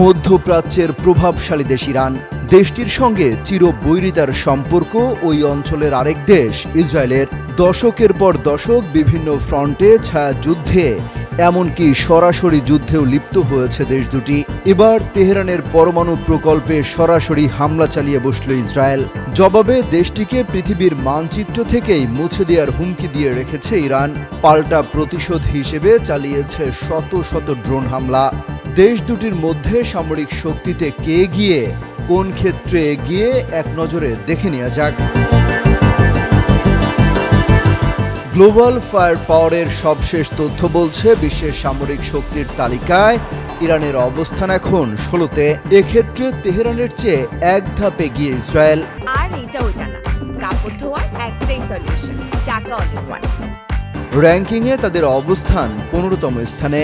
মধ্যপ্রাচ্যের প্রভাবশালী দেশ ইরান। দেশটির সঙ্গে চিরবৈরিতার সম্পর্ক ওই অঞ্চলের আরেক দেশ ইসরায়েলের। দশকের পর দশক বিভিন্ন ফ্রন্টে ছায়া যুদ্ধে এমনকি সরাসরি যুদ্ধেও লিপ্ত হয়েছে দেশ দুটি। এবার তেহরানের পরমাণু প্রকল্পে সরাসরি হামলা চালিয়ে বসল ইসরায়েল। জবাবে দেশটিকে পৃথিবীর মানচিত্র থেকেই মুছে দেওয়ার হুমকি দিয়ে রেখেছে ইরান। পাল্টা প্রতিশোধ হিসেবে চালিয়েছে শত শত ড্রোন হামলা। দেশ দুটির মধ্যে সামরিক শক্তিতে কে গিয়ে কোন ক্ষেত্রে এগিয়ে এক নজরে দেখে নেওয়া যাক। গ্লোবাল ফায়ার পাওয়ারের সবশেষ তথ্য বলছে বিশ্বের সামরিক শক্তির তালিকায় ইরানের অবস্থান এখন ষোলোতে। এক্ষেত্রে তেহরানের চেয়ে এক ধাপ এগিয়ে ইসরায়েল। আর এটা ওইটা না। কাপড় ধোয়ার একটাই সলিউশন চাকা ওয়ান র্যাঙ্কিংয়ে তাদের অবস্থান পনেরোতম স্থানে।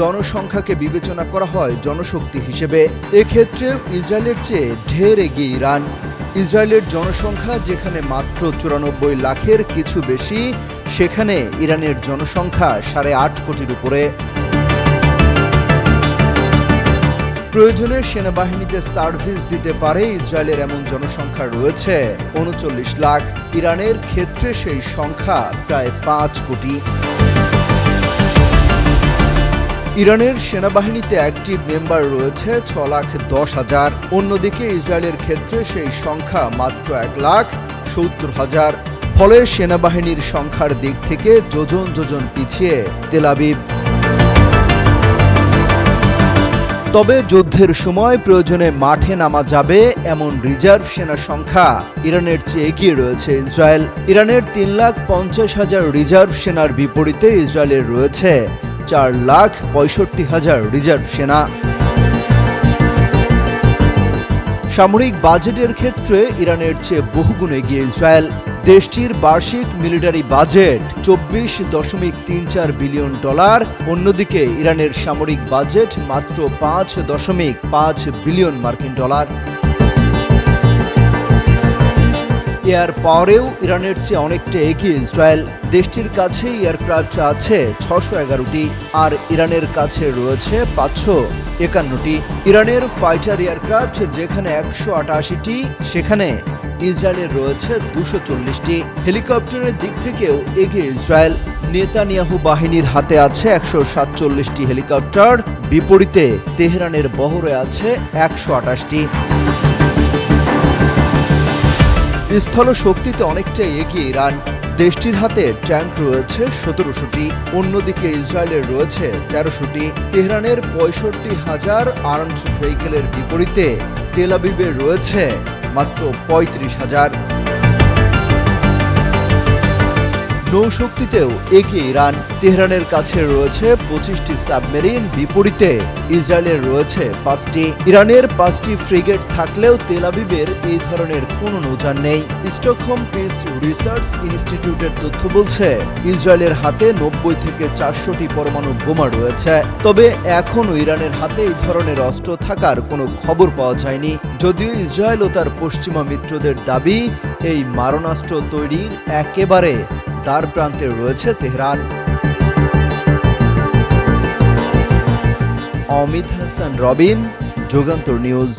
জনসংখ্যাকে বিবেচনা করা হয় জনশক্তি হিসেবে। এক্ষেত্রে ইসরায়েলের চেয়ে ঢের এগিয়ে ইরান। ইসরায়েলের জনসংখ্যা যেখানে মাত্র চুরানব্বই লাখের কিছু বেশি, সেখানে ইরানের জনসংখ্যা সাড়ে আট কোটির উপরে। প্রয়োজনে সেনাবাহিনীতে সার্ভিস দিতে পারে ইসরায়েলের এমন জনসংখ্যা রয়েছে উনচল্লিশ লাখ। ইরানের ক্ষেত্রে সেই সংখ্যা প্রায় পাঁচ কোটি। ইরানের সেনাবাহিনীতে অ্যাক্টিভ মেম্বার রয়েছে ছ লাখ দশ হাজার। অন্যদিকে ইসরায়েলের ক্ষেত্রে সেই সংখ্যা মাত্র এক লাখ সত্তর হাজার। ফলে সেনাবাহিনীর সংখ্যার দিক থেকে যোজন যোজন পিছিয়ে তেলাবিব তবে যুদ্ধের সময় প্রয়োজনে মাঠে নামা যাবে এমন রিজার্ভ সেনা সংখ্যা ইরানের চেয়ে এগিয়ে রয়েছে ইসরায়েল। ইরানের তিন লাখ পঞ্চাশ হাজার রিজার্ভ সেনার বিপরীতে ইসরায়েলের রয়েছে চার লাখ পঁয়ষট্টি হাজার রিজার্ভ সেনা। সামরিক বাজেটের ক্ষেত্রে ইরানের চেয়ে বহুগুণ এগিয়ে ইসরায়েল। দেশটির বার্ষিক মিলিটারি বাজেট চব্বিশ দশমিক তিন চার বিলিয়ন ডলার। অন্যদিকে ইরানের সামরিক বাজেট মাত্র পাঁচ দশমিক পাঁচ বিলিয়ন মার্কিন ডলার। এয়ার পাওয়ারেও ইরানের চেয়ে অনেকটা এগিয়ে ইসরায়েল দেশটির কাছে এয়ারক্রাফট আছে ছশো এগারোটি, আর ইরানের কাছে রয়েছে পাঁচশো একান্নটি। ইরানের ফাইটার এয়ারক্রাফট যেখানে একশো আটাশিটি, সেখানে ইসরায়েলের রয়েছে দুশো চল্লিশটি। হেলিকপ্টারের দিক থেকেও এগিয়ে ইসরায়েল। নেতানিয়াহু বাহিনীর হাতে আছে একশো সাতচল্লিশটি হেলিকপ্টার, বিপরীতে তেহরানের বহরে আছে একশো আটাশটি। স্থল শক্তিতে অনেকটাই এগিয়ে ইরান। দেশটির হাতে ট্যাঙ্ক রয়েছে সতেরোশোটি, অন্যদিকে ইসরায়েলের রয়েছে তেরোশোটি, তেহরানের পঁয়ষট্টি হাজার আর্মস ভেহিকেলের বিপরীতে তেলাবিবের রয়েছে মাত্র পঁয়ত্রিশ হাজার। নৌশক্তিতেও এগিয়ে ইরান, তেহরানের কাছে রয়েছে পঁচিশটি সাবমেরিন, বিপরীতে ইসরায়েলের রয়েছে পাঁচটি। ইরানের পাঁচটি ফ্রিগেট থাকলেও তেলাবিবের এই ধরনের কোনো নৌযান নেই। স্টকহোম পিস রিসার্চ ইনস্টিটিউটের তথ্য বলছে, ইসরায়েলের হাতে নব্বই থেকে চারশোটি পরমাণু বোমা রয়েছে। তবে এখনও ইরানের হাতে এই ধরনের অস্ত্র থাকার কোনো খবর পাওয়া যায়নি। যদিও ইসরায়েল ও তার পশ্চিমা মিত্রদের দাবি, এই মারণাস্ত্র তৈরির একেবারে দ্বার প্রান্তে রয়েছে তেহরান। অমিত হাসান রবিন যুগান্তর নিউজ।